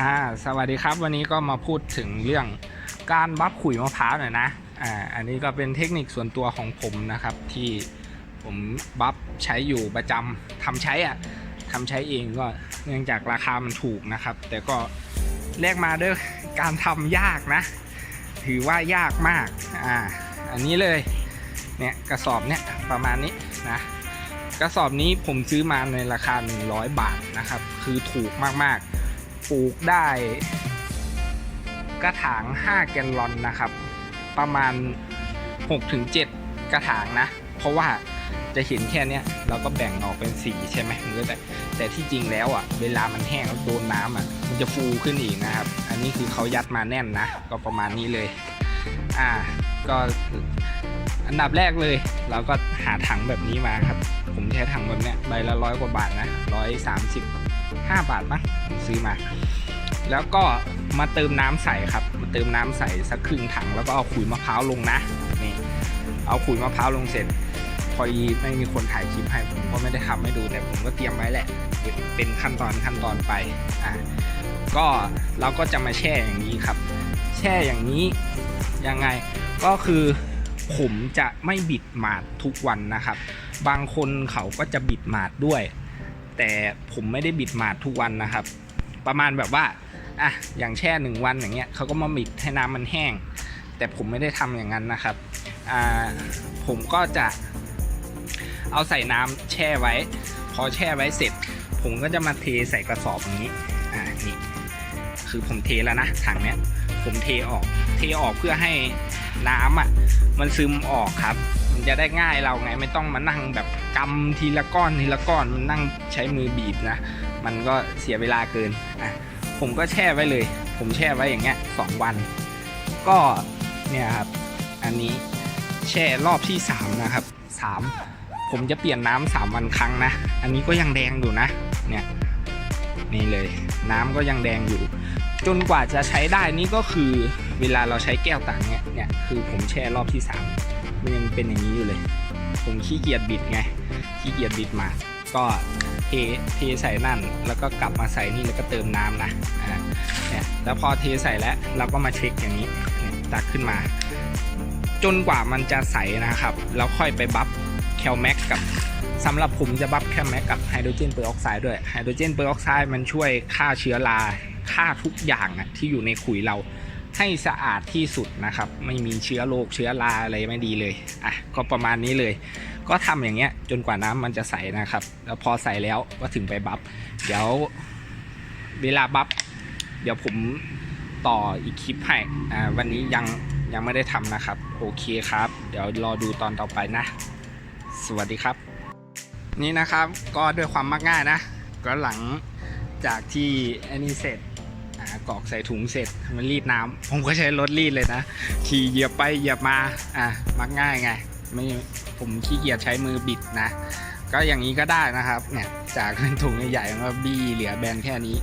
อ่าสวัสดีครับวันนี้ก็มาพูดถึงเรื่องการบัฟขุยมะพร้าวหน่อยนะอ่าอันนี้ก็เป็นเทคนิคส่วนตัวของผมนะครับ ที่ผมบัฟใช้อยู่ประจำทำใช้อะ่ะทำใช้เองก็เนื่องจากราคามันถูกนะครับ แต่ก็แลกมาด้วยการทำยากนะ ถือว่ายากมากอ่าอันนี้เลยเนี่ยกระสอบเนี่ยประมาณนี้นะกระสอบนี้ผมซื้อมาในราคา 100 บาทนะครับ คือถูกมากๆ ปลูกได้ กระถาง 5 แกลลอนนะครับ ประมาณ 6-7 กระถางนะ เพราะว่าจะเห็นแค่นี้เราก็แบ่งออกเป็นสีใช่ไหมมันก็แต่แต่ที่จริงแล้วอะ เวลามันแห้งแล้วโดนน้ำอะ มันจะฟูขึ้นอีกนะครับ อันนี้คือเขายัดมาแน่นนะ ก็ประมาณนี้เลย อ่า ก็อันดับแรกเลย เราก็หาถังแบบนี้มาครับ ผมใช้ถังแบบเนี้ยใบละร้อยกว่าบาทนะร้อยสามสิบห้าบาทมั้ง ซื้อมา แล้วก็มาเติมน้ำใส่ครับ มาเติมน้ำใส่สักครึ่งถังแล้วก็เอาขุยมะพร้าวลงนะนี่เอาขุยมะพร้าวลงเสร็จ พอดีไม่มีคนถ่ายคลิปให้ผมก็ไม่ได้ทำให้ดูแต่ผมก็เตรียมไว้แหละเป็นขั้นตอนขั้นตอนไปอะก็เราก็จะมาแช่อย่างนี้ครับ แช่อย่างนี้ยังไงก็คือผมจะไม่บิดหมาดทุกวันนะครับ บางคนเขาก็จะบิดหมาดด้วย แต่ผมไม่ได้บิดหมาดทุกวันนะครับ ประมาณแบบว่าอะอย่างแช่หนึ่งวันอย่างเงี้ยเขาก็มาบิดให้น้ำมันแห้ง แต่ผมไม่ได้ทำอย่างนั้นนะครับอ่าผมก็จะเอาใส่น้ำแช่ไว้ พอแช่ไว้เสร็จ ผมก็จะมาเทใส่กระสอบนี้อ่านี่คือผมเทแล้วนะถังเนี้ยผมเทออก เทออกเพื่อให้น้ำอะมันซึมออกครับ มันจะได้ง่ายเราไงไม่ต้องมานั่งแบบกำทีละก้อนทีละก้อนมันนั่งใช้มือบีบนะ มันก็เสียเวลาเกินอะผมก็แช่ไว้เลย ผมแช่ไว้อย่างเงี้ยสองวัน ก็เนี่ยครับอันนี้แช่รอบที่สามนะครับสามผมจะเปลี่ยนน้ำสามวันครั้งนะ อันนี้ก็ยังแดงอยู่นะเนี่ยนี่เลย น้ำก็ยังแดงอยู่ จนกว่าจะใช้ได้นี่ก็คือเวลาเราใช้แก้วต่างเนี่ยเนี่ยคือผมแช่รอบที่สามมันยังเป็นอย่างนี้อยู่เลย ผมขี้เกียจบิดไงขี้เกียจบิดมา ก็ เทเทใส่นั่น แล้วก็กลับมาใส่นี่แล้วก็เติมน้ำนะเนี่ยแล้วพอเทใส่แล้วเราก็มาเช็คอย่างนี้ตักขึ้นมา จนกว่ามันจะใสนะครับแล้วค่อยไปบัฟแคลแม็กกับสำหรับผมจะบัฟแคลแม็กกับไฮโดรเจนเปอร์ออกไซด์ด้วยไฮโดรเจนเปอร์ออกไซด์มันช่วยฆ่าเชื้อราฆ่าทุกอย่างอะที่อยู่ในขุยเราให้สะอาดที่สุดนะครับ ไม่มีเชื้อโรคเชื้อราอะไรไม่ดีเลยอะก็ประมาณนี้เลย ก็ทำอย่างเงี้ยจนกว่าน้ำมันจะใสนะครับ แล้วพอใสแล้วก็ถึงไปบัฟเดี๋ยวเวลาบัฟเดี๋ยวผมต่ออีกคลิปให้อ่าวันนี้ยังยังไม่ได้ทำนะครับ โอเคครับ เดี๋ยวรอดูตอนต่อไปนะ สวัสดีครับ นี่นะครับก็ด้วยความมักง่ายนะก็หลังจากที่อันนี้เสร็จอ่ากอกใส่ถุงเสร็จมันรีดน้ำผมก็ใช้รถรีดเลยนะ ขี่เหยียบไปเหยียบมาอะมักง่ายไง ไม่ผมขี้เกียจใช้มือบิดนะ ก็อย่างนี้ก็ได้นะครับเนี่ยจากเป็นถุงใหญ่ๆมันก็บี้เหลือแบนแค่นี้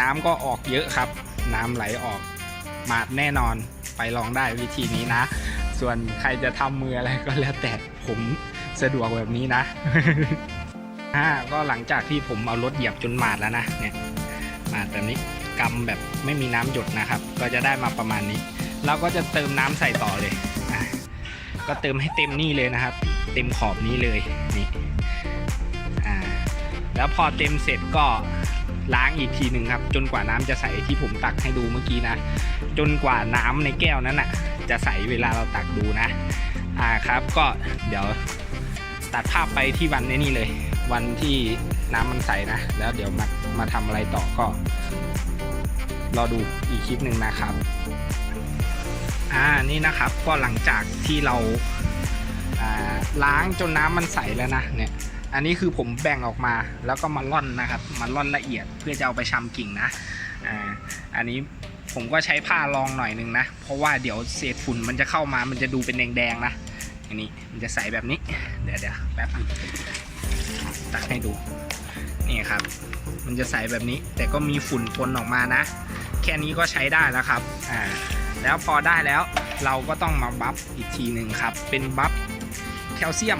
น้ำก็ออกเยอะครับ น้ำไหลออกมาดแน่นอนไปลองได้วิธีนี้นะ ส่วนใครจะทำมืออะไรก็แล้วแต่ผมสะดวกแบบนี้นะอ่าก็หลังจากที่ผมเอารถเหยียบจนหมาดแล้วนะเนี่ยหมาดแบบนี้กำแบบไม่มีน้ำหยดนะครับ ก็จะได้มาประมาณนี้เราก็จะเติมน้ำใส่ต่อเลย ก็เติมให้เต็มนี่เลยนะครับ เต็มขอบนี้เลยนี่อ่าแล้วพอเต็มเสร็จก็ล้างอีกทีหนึ่งครับ จนกว่าน้ำจะใสที่ผมตักให้ดูเมื่อกี้นะ จนกว่าน้ำในแก้วนั้นน่ะ จะใสเวลาเราตักดูนะอ่าครับก็เดี๋ยวตัดภาพไปที่วันนี้เลย วันที่น้ำมันใสนะ แล้วเดี๋ยวมามาทำอะไรต่อก็ รอดูอีกคลิปหนึ่งนะครับ อ่านี่นะครับก็หลังจากที่เราล้างจนน้ำมันใสแล้วนะเนี่ยอันนี้คือผมแบ่งออกมาแล้วก็มาล่อนนะครับมาล่อนละเอียดเพื่อจะเอาไปชำกิ่งนะอ่าอันนี้ผมก็ใช้ผ้ารองหน่อยนึงนะ เพราะว่าเดี๋ยวเศษฝุ่นมันจะเข้ามามันจะดูเป็นแดงๆนะอันนี้มันจะใสแบบนี้เดี๋ยวเดี๋ยวแป๊บนึงตักให้ดูนี่ครับ มันจะใสแบบนี้แต่ก็มีฝุ่นปนออกมานะ แค่นี้ก็ใช้ได้แล้วครับอ่า แล้วพอได้แล้วเราก็ต้องมาบัฟอีกทีหนึ่งครับ เป็นบัฟแคลเซียม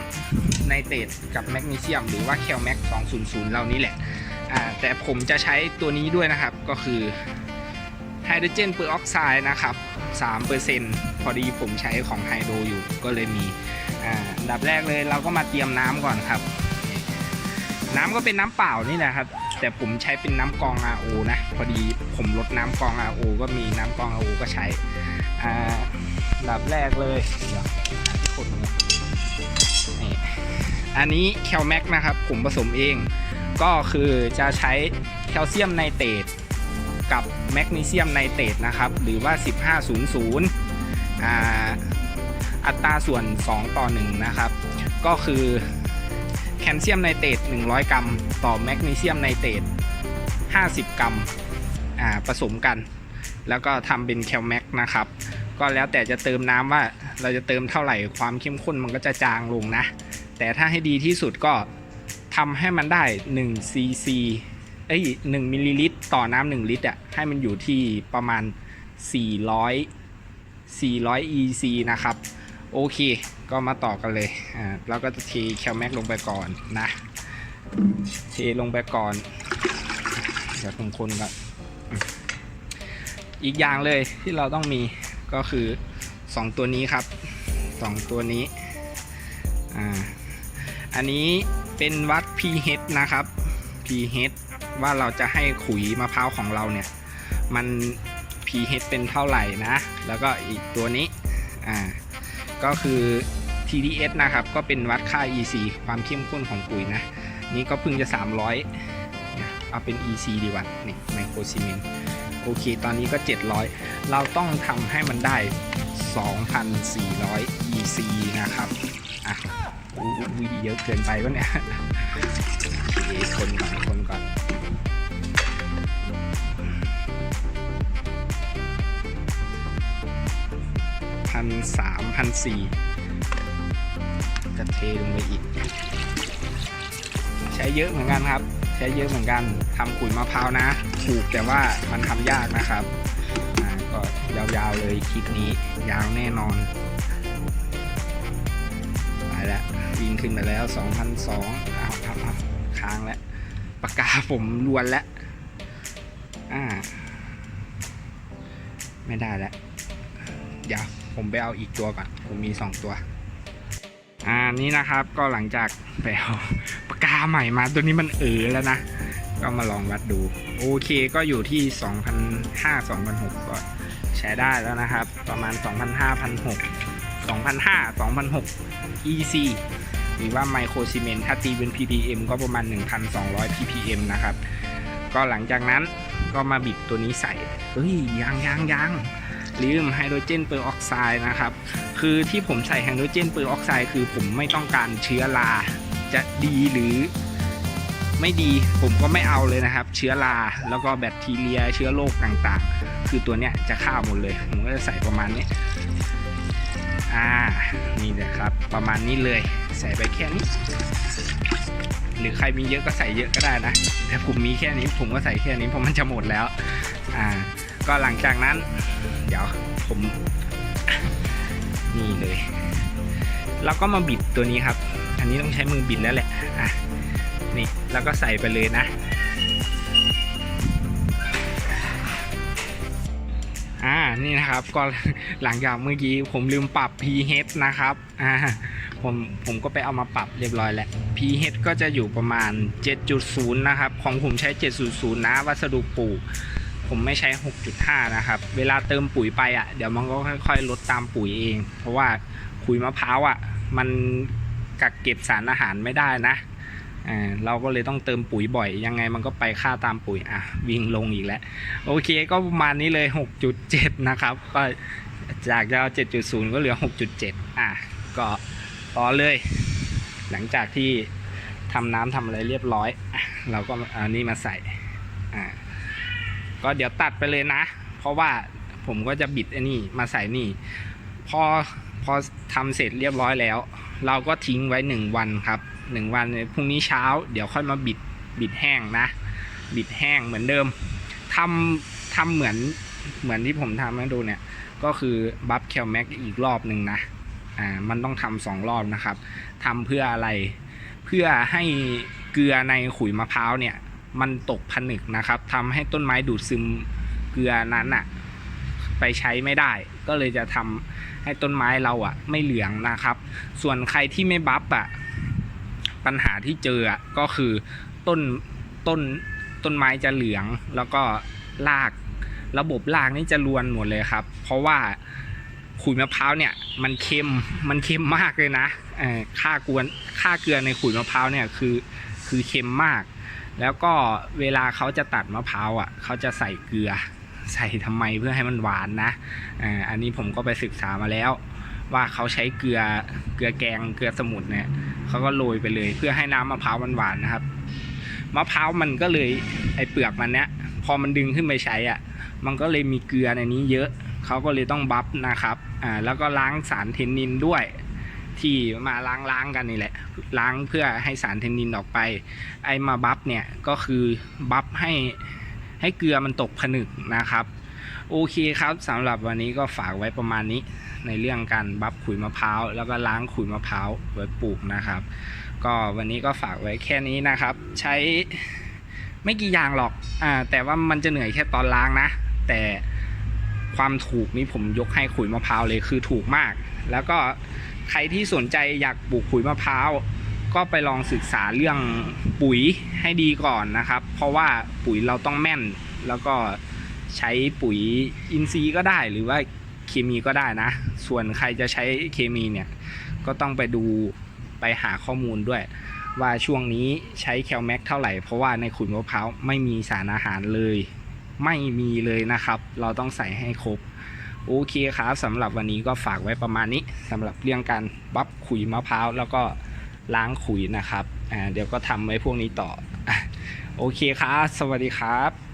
ไนเตรตกับแมกนีเซียม หรือว่าแคลแม็ก200เรานี้แหละแต่ผมจะใช้ตัวนี้ด้วยนะครับก็คือไฮโดรเจนเปอร์ออกไซด์นะครับ3%พอดีผมใช้ของไฮโดรอยู่ก็เลยมีอ่าอันดับแรกเลยเราก็มาเตรียมน้ำก่อนครับ น้ำก็เป็นน้ำเปล่านี่แหละครับ แต่ผมใช้เป็นน้ำกรอง RO นะ พอดีผมลดน้ำกรอง RO ก็มีน้ำกรอง RO ก็ใช้อ่าดับแรกเลยเดี๋ยวคนก่อนนี่อันนี้แคลแม็กนะครับ ผมผสมเอง ก็คือจะใช้แคลเซียมไนเตรตกับแมกนีเซียมไนเตรตนะครับ หรือว่า 1500อ่าอัตราส่วน 2 ต่อ 1 นะครับ ก็คือ แคลเซียมไนเตรต100 กรัม ต่อแมกนีเซียมไนเตรต50 กรัมอ่าผสมกัน แล้วก็ทำเป็นแคลแม็กนะครับ ก็แล้วแต่จะเติมน้ำว่าเราจะเติมเท่าไหร่ความเข้มข้นมันก็จะจางลงนะ แต่ถ้าให้ดีที่สุดก็ทำให้มันได้1 cc เอ้ย1มิลลิลิตรต่อน้ำ1ลิตรอะให้มันอยู่ที่ประมาณ 400 400 EC นะครับ โอเค ก็มาต่อกันเลยอ่าเราก็จะเทแคลแม็กลงไปก่อนนะเทลงไปก่อนเดี๋ยวผมคนก่อนอีกอย่างเลยที่เราต้องมีก็คือ 2 ตัวนี้ครับ 2 ตัวนี้อ่าอันนี้เป็นวัด pH นะครับ pH ว่าเราจะให้ขุยมะพร้าวของเราเนี่ย มัน pH เป็นเท่าไหร่นะ แล้วก็อีกตัวนี้อ่า ก็คือ TDS นะครับ ก็เป็นวัดค่า EC ความเข้มข้นของปุ๋ยนะ นี่ก็เพิ่งจะ 300 เอาเป็น EC ดีกว่านี่ไมโครซีเมนต์โอเค ตอนนี้ก็ 700 เราต้องทำให้มันได้ 2,400 EC นะครับอะอู้ยเยอะเกินไปวะเนี่ยโอคนก่อนคนก่อน สามพันสี่จะเทลงไปอีก ใช้เยอะเหมือนกันครับ ใช้เยอะเหมือนกันทำขุยมะพร้าวนะถูกแต่ว่ามันทำยากนะครับก็ยาวๆเลยคลิปนี้ยาวแน่นอนไปแล้ววิ่งขึ้นไปแล้ว2,002อ้าวอ้าวอ้วค้างแล้วปากกาผมลวนแล้วอ่า ไม่ได้แล้วเดี๋ยว ผมไปเอาอีกตัวก่อน ผมมี 2 ตัว อ่านี่นะครับก็หลังจากไปเอาปากกาใหม่มาตัวนี้มันเออแล้วนะ ก็มาลองวัดดู โอเคก็อยู่ที่ 2,500 2,600ก็ใช้ได้แล้วนะครับ ประมาณ 2,500 1,600 2,500 2,600 EC หรือว่าไมโครซีเมนต์ถ้าตีเป็น ppm ก็ประมาณ 1,200 ppm นะครับ ก็หลังจากนั้นก็มาบิดตัวนี้ใส่ เฮ้ยยังยังยัง ลืมไฮโดรเจนเปอร์ออกไซด์นะครับ คือที่ผมใส่ไฮโดรเจนเปอร์ออกไซด์คือผมไม่ต้องการเชื้อราจะดีหรือไม่ดีผมก็ไม่เอาเลยนะครับ เชื้อราแล้วก็แบคทีเรียเชื้อโรคต่างๆ คือตัวเนี้ยจะฆ่าหมดเลย ผมก็จะใส่ประมาณนี้อ่านี่เลยครับประมาณนี้เลยใส่ไปแค่นี้หรือใครมีเยอะก็ใส่เยอะก็ได้นะแต่ผมมีแค่นี้ผมก็ใส่แค่นี้เพราะมันจะหมดแล้วอ่า ก็หลังจากนั้น เดี๋ยวผมนี่เลยเราก็มาบิดตัวนี้ครับ อันนี้ต้องใช้มือบิดแล้วแหละอะนี่แล้วก็ใส่ไปเลยนะอ่านี่นะครับก็หลังจากเมื่อกี้ผมลืมปรับ pH นะครับอ่าผมผมก็ไปเอามาปรับเรียบร้อยแล้ว pH ก็จะอยู่ประมาณ 7.0 นะครับ ของผมใช้ 7.0 นะ วัสดุปลูก ผมไม่ใช้ 6.5 นะครับ เวลาเติมปุ๋ยไปอะ เดี๋ยวมันก็ค่อยๆ ลดตามปุ๋ยเอง เพราะว่าขุยมะพร้าวอะ มันกักเก็บสารอาหารไม่ได้นะอ่าเราก็เลยต้องเติมปุ๋ยบ่อย ยังไงมันก็ไปค่าตามปุ๋ยอะวิ่งลงอีกแล้ว โอเคก็ประมาณนี้เลย 6.7 นะครับ ก็จากจะเอา7.0 ก็เหลือ 6.7 อะ ก็ต่อเลย หลังจากที่ทำน้ำทำอะไรเรียบร้อยอเราก็เอาอันนี้มาใส่อ่า ก็เดี๋ยวตัดไปเลยนะ เพราะว่าผมก็จะบิดไอันนี้มาใส่นี่พอพอทำเสร็จเรียบร้อยแล้ว เราก็ทิ้งไว้หนึ่งวันครับหนึ่งวันพรุ่งนี้เช้า เดี๋ยวค่อยมาบิดบิดแห้งนะ บิดแห้งเหมือนเดิมทำทำเหมือนเหมือนที่ผมทำให้ดูเนี่ย ก็คือบัฟแคลแม็กอีกรอบหนึ่งนะอ่ามันต้องทำสองรอบนะครับทำเพื่ออะไร เพื่อให้เกลือในขุยมะพร้าวเนี่ย มันตกผนึกนะครับทำให้ต้นไม้ดูดซึมเกลือนั้นอะไปใช้ไม่ได้ ก็เลยจะทำให้ต้นไม้เราอะไม่เหลืองนะครับ ส่วนใครที่ไม่บัฟอะปัญหาที่เจออะก็คือต้นต้นต้นไม้จะเหลืองแล้วก็รากระบบรากนี่จะรวนหมดเลยครับ เพราะว่าขุยมะพร้าวเนี่ยมันเค็มมันเค็มมากเลยนะเออค่ากวนค่าเกลือในขุยมะพร้าวเนี่ยคือคือเค็มมาก แล้วก็เวลาเขาจะตัดมะพร้าวอะเขาจะใส่เกลือ ใส่ทำไมเพื่อให้มันหวานนะอ่ออันนี้ผมก็ไปศึกษามาแล้ว ว่าเขาใช้เกลือเกลือแกงเกลือสมุนเนี่ยเขาก็โรยไปเลยเพื่อให้น้ำมะพร้าวมันหวานนะครับมะพร้าวมันก็เลยไอเปลือกมันเนี้ยพอมันดึงขึ้นไปใช้อะ มันก็เลยมีเกลือในนี้เยอะเขาก็เลยต้องบัฟนะครับอ่าแล้วก็ล้างสารเทนนินด้วย ที่มาล้างล้างๆกันนี่แหละ ล้างเพื่อให้สารเทนนินออกไป ไอ้มาบัฟเนี่ยก็คือบัฟให้ให้เกลือมันตกผนึกนะครับ โอเคครับสำหรับวันนี้ก็ฝากไว้ประมาณนี้ในเรื่องการบัฟขุยมะพร้าวแล้วก็ล้างขุยมะพร้าวไว้ปลูกนะครับ ก็วันนี้ก็ฝากไว้แค่นี้นะครับ ใช้ไม่กี่อย่างหรอกอ่าแต่ว่ามันจะเหนื่อยแค่ตอนล้างนะ แต่ความถูกนี่ผมยกให้ขุยมะพร้าวเลยคือถูกมาก แล้วก็ ใครที่สนใจอยากปลูกขุยมะพร้าวก็ไปลองศึกษาเรื่องปุ๋ยให้ดีก่อนนะครับ เพราะว่าปุ๋ยเราต้องแม่น แล้วก็ใช้ปุ๋ยอินทรีย์ก็ได้หรือว่าเคมีก็ได้นะ ส่วนใครจะใช้เคมีเนี่ยก็ต้องไปดูไปหาข้อมูลด้วย ว่าช่วงนี้ใช้แคลแม็กเท่าไหร่ เพราะว่าในขุยมะพร้าวไม่มีสารอาหารเลย ไม่มีเลยนะครับ เราต้องใส่ให้ครบ โอเคครับสำหรับวันนี้ก็ฝากไว้ประมาณนี้สำหรับเรื่องการบัฟขุยมะพร้าวแล้วก็ล้างขุยนะครับอ่าเดี๋ยวก็ทำไว้พวกนี้ต่อ โอเคครับ สวัสดีครับ